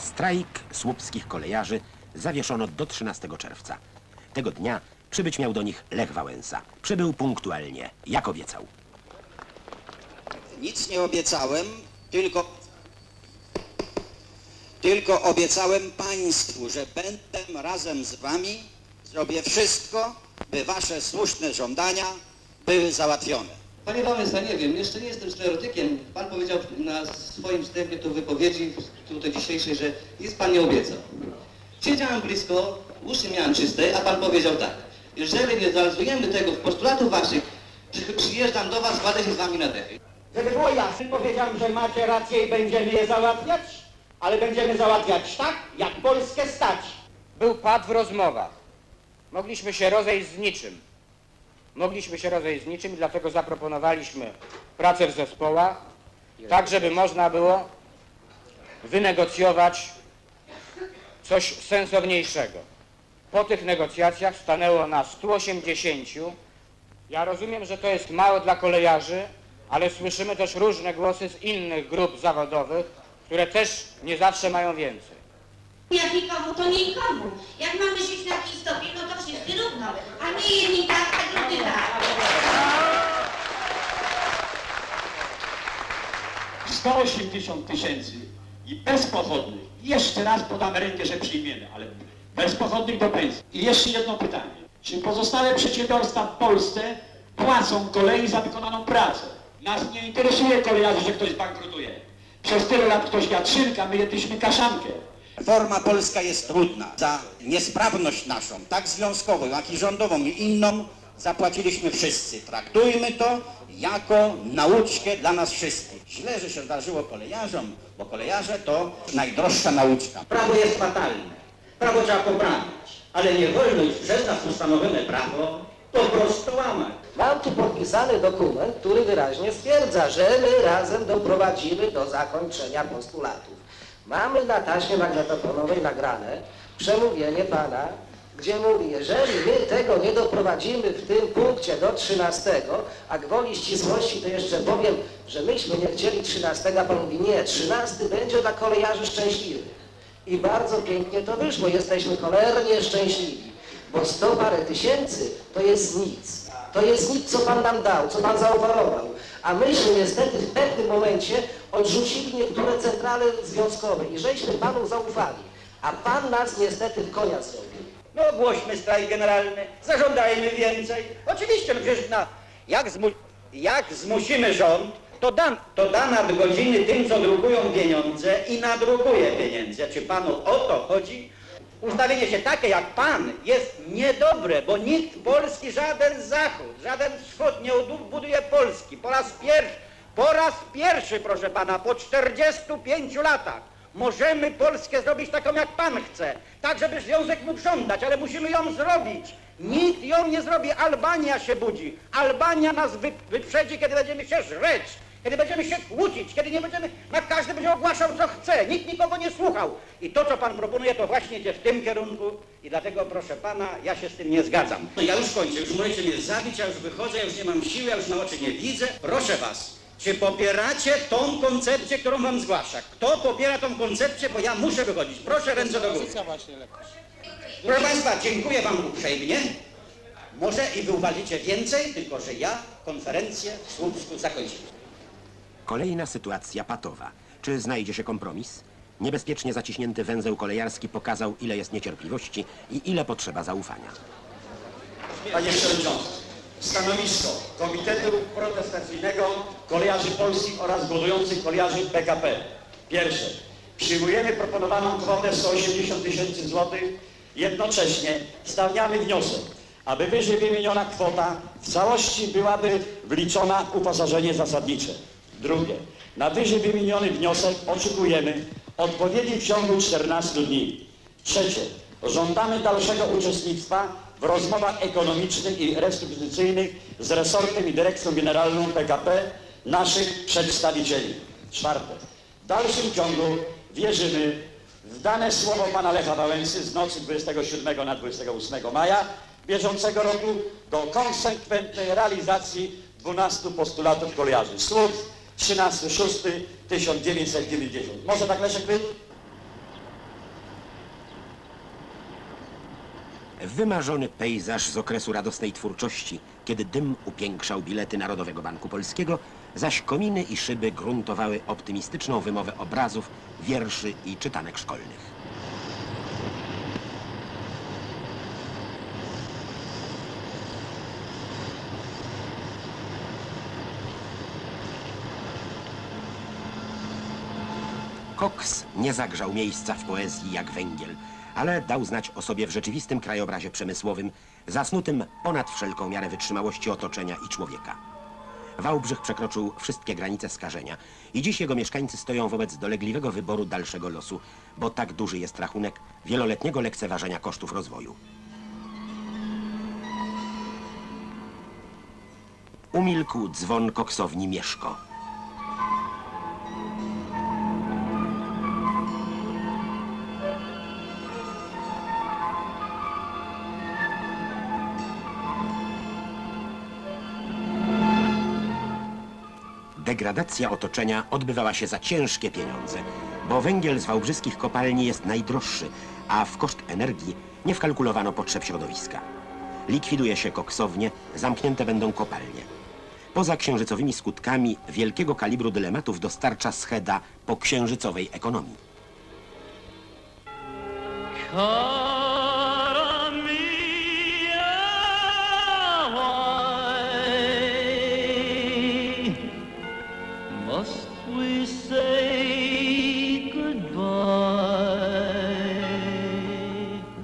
Strajk słupskich kolejarzy zawieszono do 13 czerwca. Tego dnia przybyć miał do nich Lech Wałęsa. Przybył punktualnie, jak obiecał. Nic nie obiecałem, tylko, tylko obiecałem Państwu, że będę razem z Wami, zrobię wszystko, by Wasze słuszne żądania były załatwione. Panie Wałęsa, nie wiem, jeszcze nie jestem stereotykiem. Pan powiedział na swoim wstępie tu wypowiedzi tutaj dzisiejszej, że nic Pan nie obiecał. Siedziałem blisko, uszy miałem czyste, a Pan powiedział tak. Jeżeli nie zrealizujemy tego postulatów Waszych, przy- przyjeżdżam do Was, kładę się z Wami na dechy. Żeby było jasne, powiedziałem, że macie rację i będziemy je załatwiać, ale będziemy załatwiać tak, jak Polskę stać. Był pad w rozmowach. Mogliśmy się rozejść z niczym. Mogliśmy się rozejść z niczym i dlatego zaproponowaliśmy pracę w zespołach, tak żeby można było wynegocjować coś sensowniejszego. Po tych negocjacjach stanęło na 180. Ja rozumiem, że to jest mało dla kolejarzy, ale słyszymy też różne głosy z innych grup zawodowych, które też nie zawsze mają więcej. Jak nikomu, to nikomu. Jak mamy żyć na jakiś stopień, no to wszyscy równo. A nie jedni tak, a drugi tak. 180 tysięcy i bezpochodnych. Jeszcze raz podamy rękę, że przyjmiemy, ale bezpochodnych do pensji. I jeszcze jedno pytanie. Czy pozostałe przedsiębiorstwa w Polsce płacą kolei za wykonaną pracę? Nas nie interesuje kolejarzy, że ktoś bankrutuje. Przez tyle lat ktoś jadł szynkę, my jedliśmy kaszankę. Forma polska jest trudna. Za niesprawność naszą, tak związkową, jak i rządową i inną, zapłaciliśmy wszyscy. Traktujmy to jako nauczkę dla nas wszystkich. Źle, że się zdarzyło kolejarzom, bo kolejarze to najdroższa nauczka. Prawo jest fatalne. Prawo trzeba poprawić, ale nie wolno już przez nas ustanowione prawo po prostu łamać. Mam tu podpisany dokument, który wyraźnie stwierdza, że my razem doprowadzimy do zakończenia postulatów. Mamy na taśmie magnetofonowej nagrane przemówienie pana, gdzie mówi, jeżeli my tego nie doprowadzimy w tym punkcie do 13, a gwoli ścisłości to jeszcze powiem, że myśmy nie chcieli 13, a pan mówi nie, 13 będzie dla kolejarzy szczęśliwych. I bardzo pięknie to wyszło, jesteśmy cholernie szczęśliwi, bo 100 parę tysięcy to jest nic. To jest nic, co Pan nam dał, co Pan zaoferował. A myśmy niestety momencie odrzucili niektóre centrale związkowe i żeśmy Panu zaufali. A Pan nas niestety w konia zrobił. No ogłośmy strajk generalny, zażądajmy więcej. Oczywiście, no przecież na, jak, zmu, jak zmusimy rząd, to da, to da nadgodziny tym, co drukują pieniądze i nadrukuje pieniądze. Czy panu o to chodzi? Ustawienie się takie jak pan jest niedobre, bo nikt Polski, żaden Zachód, żaden Wschód nie buduje Polski. Po raz pierwszy, po raz pierwszy, proszę pana, po 45 latach możemy Polskę zrobić taką, jak pan chce. Tak, żeby Związek mógł żądać, ale musimy ją zrobić. Nikt ją nie zrobi. Albania się budzi. Albania nas wy, wyprzedzi, kiedy będziemy się żreć, kiedy będziemy się kłócić, kiedy nie będziemy, na każdy będzie ogłaszał, co chce. Nikt nikogo nie słuchał. I to, co pan proponuje, to właśnie idzie w tym kierunku i dlatego, proszę pana, ja się z tym nie zgadzam. No ja już kończę, już możecie mnie zabić, ja już wychodzę, ja już nie mam siły, ja już na oczy nie widzę. Proszę was, czy popieracie tą koncepcję, którą wam zgłasza? Kto popiera tą koncepcję, bo ja muszę wychodzić. Proszę ręce do góry. Proszę Państwa, dziękuję Wam uprzejmie. Może i Wy uwalicie więcej, tylko że ja konferencję w Słupsku zakończę. Kolejna sytuacja patowa. Czy znajdzie się kompromis? Niebezpiecznie zaciśnięty węzeł kolejarski pokazał, ile jest niecierpliwości i ile potrzeba zaufania. Panie Przewodniczący, stanowisko Komitetu Protestacyjnego Kolejarzy Polskich oraz Głodujących Kolejarzy PKP. Pierwsze. Przyjmujemy proponowaną kwotę 180 tysięcy złotych. Jednocześnie stawiamy wniosek, aby wyżej wymieniona kwota w całości byłaby wliczona w uposażenie zasadnicze. Drugie. Na wyżej wymieniony wniosek oczekujemy odpowiedzi w ciągu 14 dni. Trzecie. Żądamy dalszego uczestnictwa w rozmowach ekonomicznych i restrukturyzacyjnych z resortem i dyrekcją generalną PKP naszych przedstawicieli. Czwarte. W dalszym ciągu wierzymy w dane słowo pana Lecha Wałęsy z nocy 27 na 28 maja bieżącego roku do konsekwentnej realizacji 12 postulatów kolejarzy. Słów 13.06.1990. Może tak Leszek był? Wymarzony pejzaż z okresu radosnej twórczości, kiedy dym upiększał bilety Narodowego Banku Polskiego, zaś kominy i szyby gruntowały optymistyczną wymowę obrazów, wierszy i czytanek szkolnych. Koks nie zagrzał miejsca w poezji jak węgiel, ale dał znać o sobie w rzeczywistym krajobrazie przemysłowym, zasnutym ponad wszelką miarę wytrzymałości otoczenia i człowieka. Wałbrzych przekroczył wszystkie granice skażenia i dziś jego mieszkańcy stoją wobec dolegliwego wyboru dalszego losu, bo tak duży jest rachunek wieloletniego lekceważenia kosztów rozwoju. Umilkł dzwon koksowni Mieszko. Degradacja otoczenia odbywała się za ciężkie pieniądze, bo węgiel z wałbrzyskich kopalni jest najdroższy, a w koszt energii nie wkalkulowano potrzeb środowiska. Likwiduje się koksownie, zamknięte będą kopalnie. Poza księżycowymi skutkami wielkiego kalibru dylematów dostarcza scheda po księżycowej ekonomii. Cara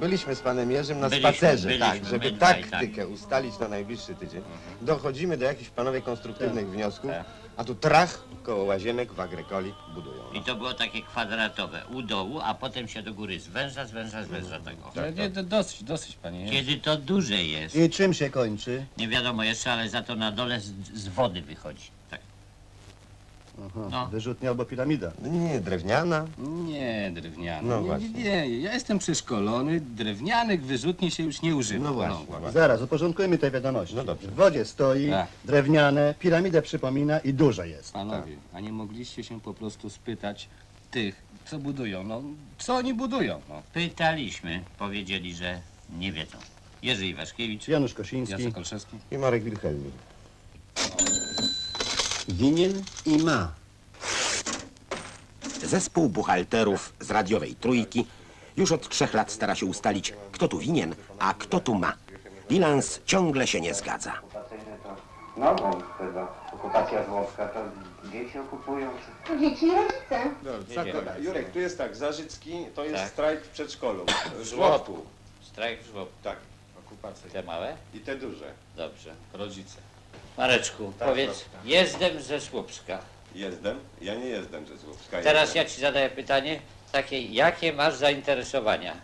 Byliśmy z panem Jerzym na Byliśmy, spacerze, byliśmy, tak, żeby tak, taktykę ustalić na najbliższy tydzień. Dochodzimy do jakichś panowie konstruktywnych wniosków, tak. a tu trach koło łazienek w agrykoli budują. I to było takie kwadratowe u dołu, a potem się do góry zwęża, zwęża, zwęża tego. Ale nie, to dosyć, dosyć, panie. Kiedy to duże jest, I czym się kończy? nie wiadomo jeszcze, ale za to na dole z, z wody wychodzi. Tak. Aha, No. Wyrzutnia albo piramida. No nie, drewniana. Nie, drewniany. No nie, właśnie. nie, nie, ja jestem przeszkolony, drewnianych wyrzutni się już nie używa. No właśnie, właśnie. Zaraz, uporządkujmy te wiadomości. No dobrze. W wodzie stoi, Tak. drewniane, piramidę przypomina i duże jest. Panowie, a nie mogliście się po prostu spytać tych, co budują, no, co oni budują, no. Pytaliśmy, powiedzieli, że nie wiedzą. Jerzy Iwaszkiewicz, Janusz Kosiński. Jacek Olszewski. I Marek Wilhelmi. Winien i ma. Zespół buchalterów z radiowej trójki już od trzech lat stara się ustalić, kto tu winien, a kto tu ma. Bilans ciągle się nie zgadza. No bo chyba okupacja Włoska to dzieci okupują. Dzieci i rodzice. No, Jurek, tu jest tak, Zarzycki to jest Tak. strajk w przedszkolu. W żłobku. strajk w żłobku. Tak. Okupacja. Te małe? I te duże. Dobrze. Rodzice. Mareczku, Tak, powiedz, jestem ze Słupska. Jezdem? Ja nie jezdem ze Złowska. Teraz ja ci zadaję pytanie takie, jakie masz zainteresowania?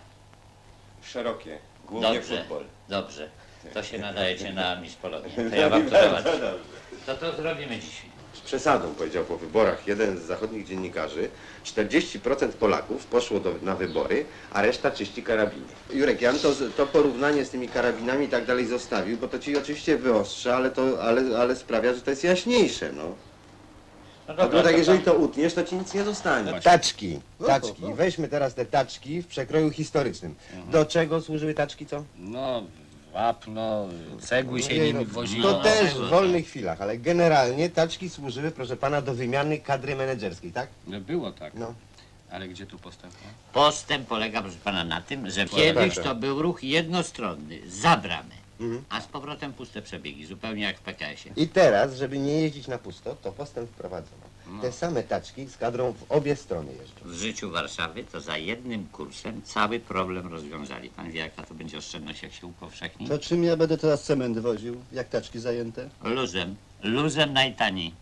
Szerokie, głównie Dobrze, futbol. dobrze. To się nadajecie na Miss Polonię. To ja wam to załatwię. dobrze. To to zrobimy dzisiaj. Z przesadą powiedział po wyborach jeden z zachodnich dziennikarzy, 40% Polaków poszło do, na wybory, a reszta czyści karabiny. Jurek, ja bym to, to porównanie z tymi karabinami i tak dalej zostawił, bo to ci oczywiście wyostrza, ale, to, ale, ale sprawia, że to jest jaśniejsze, no. No A dobra, tak, jeżeli to utniesz, to ci nic nie zostanie. Taczki, taczki. Weźmy teraz te taczki w przekroju historycznym. Do czego służyły taczki, co? No, wapno, cegły się Ojej, nimi no, woziło. To też w wolnych chwilach, ale generalnie taczki służyły, proszę pana, do wymiany kadry menedżerskiej, tak? No, było tak. No. Ale gdzie tu postęp? Postęp polega, proszę pana, na tym, że kiedyś tak. to był ruch jednostronny, za bramę, Mhm. a z powrotem puste przebiegi, zupełnie jak w PKS-ie. I teraz, żeby nie jeździć na pusto, to postęp wprowadzono. Te same taczki z kadrą w obie strony jeżdżą. W życiu Warszawy to za jednym kursem cały problem rozwiązali. Pan wie, jaka to będzie oszczędność, jak się upowszechni? To czym ja będę teraz cement woził, jak taczki zajęte? Luzem. Luzem najtaniej.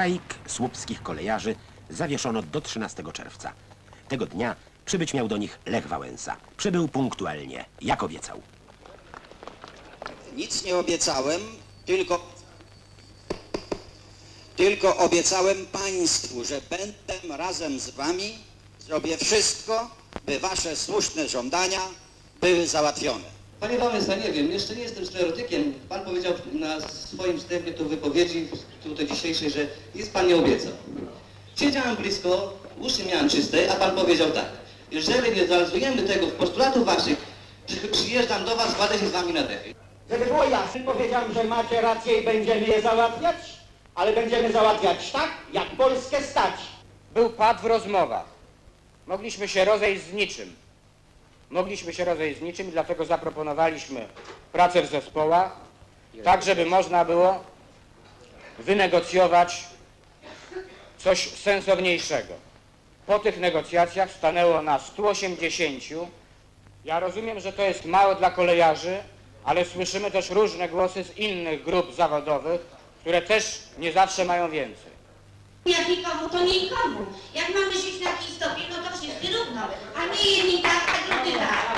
Strajk słupskich kolejarzy zawieszono do 13 czerwca. Tego dnia przybyć miał do nich Lech Wałęsa. Przybył punktualnie, jak obiecał. Nic nie obiecałem, tylko, tylko obiecałem Państwu, że będę razem z Wami, zrobię wszystko, by Wasze słuszne żądania były załatwione. Panie Wałęsa, nie wiem, jeszcze nie jestem sklerotykiem. Pan powiedział na swoim wstępie tu wypowiedzi tutaj dzisiejszej, że nic Pan nie obiecał. Siedziałem blisko, uszy miałem czyste, a Pan powiedział tak. Jeżeli nie zrealizujemy tego w postulatu Waszych, przy- przyjeżdżam do Was, kładę się z Wami na dechy. Żeby było jasne, powiedziałem, że macie rację i będziemy je załatwiać, ale będziemy załatwiać tak, jak Polskę stać. Był pad w rozmowach. Mogliśmy się rozejść z niczym. Mogliśmy się rozejść z niczym i dlatego zaproponowaliśmy pracę w zespołach, tak żeby można było wynegocjować coś sensowniejszego. Po tych negocjacjach stanęło nas 180. Ja rozumiem, że to jest mało dla kolejarzy, ale słyszymy też różne głosy z innych grup zawodowych, które też nie zawsze mają więcej. Jak nikomu, to nikomu. Jak mamy żyć na jakiś stopień, no to wszyscy równo. A nie jedni tak, a drudzy tak.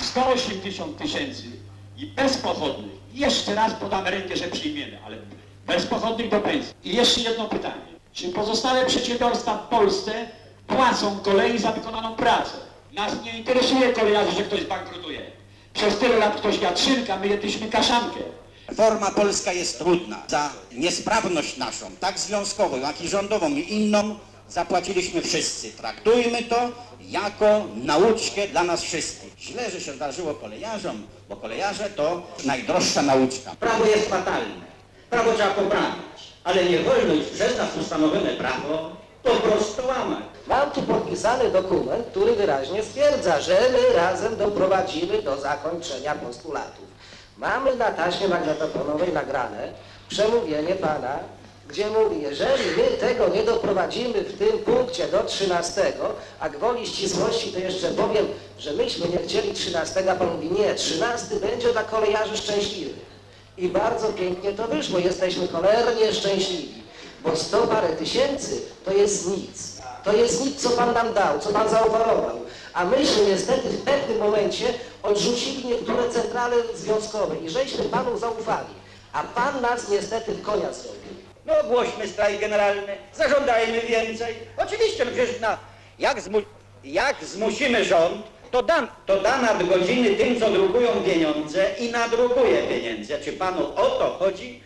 180 tysięcy i bezpochodnych. Jeszcze raz podamy rękę, że przyjmiemy, ale bezpochodnych do pensji. I jeszcze jedno pytanie. Czy pozostałe przedsiębiorstwa w Polsce płacą kolei za wykonaną pracę? Nas nie interesuje kolejarzy, że ktoś bankrutuje. Przez tyle lat ktoś jadł szynka, my jedliśmy kaszankę. Forma polska jest trudna. Za niesprawność naszą, tak związkową, jak i rządową i inną, zapłaciliśmy wszyscy. Traktujmy to jako nauczkę dla nas wszystkich. Źle, że się zdarzyło kolejarzom, bo kolejarze to najdroższa nauczka. Prawo jest fatalne. Prawo trzeba poprawić, ale nie wolno już przez nas ustanowione prawo po prostu łamać. Mam tu podpisany dokument, który wyraźnie stwierdza, że my razem doprowadzimy do zakończenia postulatów. Mamy na taśmie magnetofonowej nagrane przemówienie pana, gdzie mówi, jeżeli my tego nie doprowadzimy w tym punkcie do 13, a gwoli ścisłości to jeszcze powiem, że myśmy nie chcieli 13, a pan mówi nie, 13 będzie dla kolejarzy szczęśliwych. I bardzo pięknie to wyszło, jesteśmy cholernie szczęśliwi, bo 100 parę tysięcy to jest nic. To jest nic, co Pan nam dał, co Pan zaoferował. A myśmy niestety w pewnym momencie odrzucili niektóre centrale związkowe i żeśmy Panu zaufali. A Pan nas niestety w konia. No ogłośmy strajk generalny, zażądajmy więcej. Oczywiście, no przecież na, jak, zmu, jak zmusimy rząd, to da, to da nadgodziny tym, co drukują pieniądze i nadrukuje pieniądze. Czy panu o to chodzi?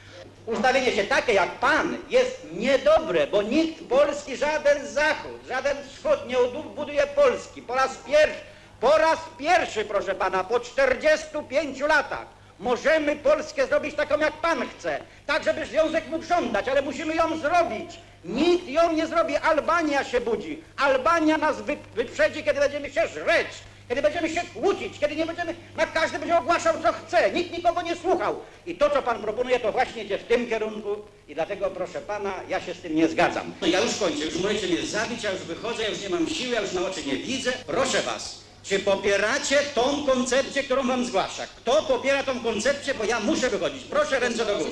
Ustawienie się takie jak pan jest niedobre, bo nikt Polski, żaden Zachód, żaden Wschód nie buduje Polski. Po raz pierwszy, po raz pierwszy, proszę pana, po 45 latach Możemy Polskę zrobić taką, jak Pan chce, tak żeby Związek mógł żądać, ale musimy ją zrobić. Nikt ją nie zrobi, Albania się budzi. Albania nas wy, wyprzedzi, kiedy będziemy się żreć, kiedy będziemy się kłócić, kiedy nie będziemy, na każdy będzie ogłaszał, co chce. Nikt nikogo nie słuchał. I to, co Pan proponuje, to właśnie idzie w tym kierunku i dlatego, proszę Pana, ja się z tym nie zgadzam. No ja już kończę, już możecie mnie zabić, ja już wychodzę, ja już nie mam siły, ja już na oczy nie widzę. Proszę Was, czy popieracie tą koncepcję, którą wam zgłasza? Kto popiera tą koncepcję, bo ja muszę wychodzić. Proszę ręce do góry.